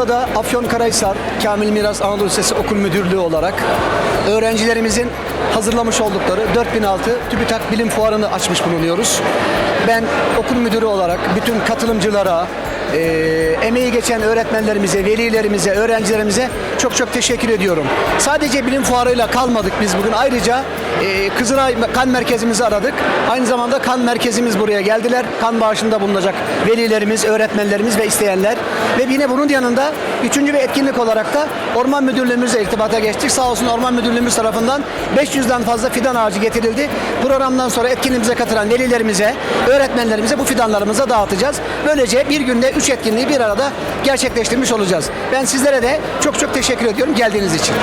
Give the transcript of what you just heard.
burada Afyonkarahisar Kamil Miras Anadolu Lisesi Okul Müdürlüğü olarak öğrencilerimizin hazırlamış oldukları 4006 TÜBİTAK Bilim Fuarı'nı açmış bulunuyoruz. Ben okul müdürü olarak bütün katılımcılara, e, emeği geçen öğretmenlerimize, velilerimize, öğrencilerimize çok çok teşekkür ediyorum. Sadece bilim fuarıyla kalmadık biz bugün. Ayrıca e, Kızılay Kan Merkezimizi aradık. Aynı zamanda kan merkezimiz buraya geldiler. Kan bağışında bulunacak velilerimiz, öğretmenlerimiz ve isteyenler. Ve yine bunun yanında üçüncü bir etkinlik olarak da Orman Müdürlüğümüzle irtibata geçtik. Sağ olsun Orman Müdürlüğümüz tarafından 500'den fazla fidan ağacı getirildi. Programdan sonra etkinliğimize katılan velilerimize, öğretmenlerimize bu fidanlarımızı dağıtacağız. Böylece bir günde üç etkinliği bir arada gerçekleştirmiş olacağız. Ben sizlere de çok çok teşekkür ediyorum geldiğiniz için.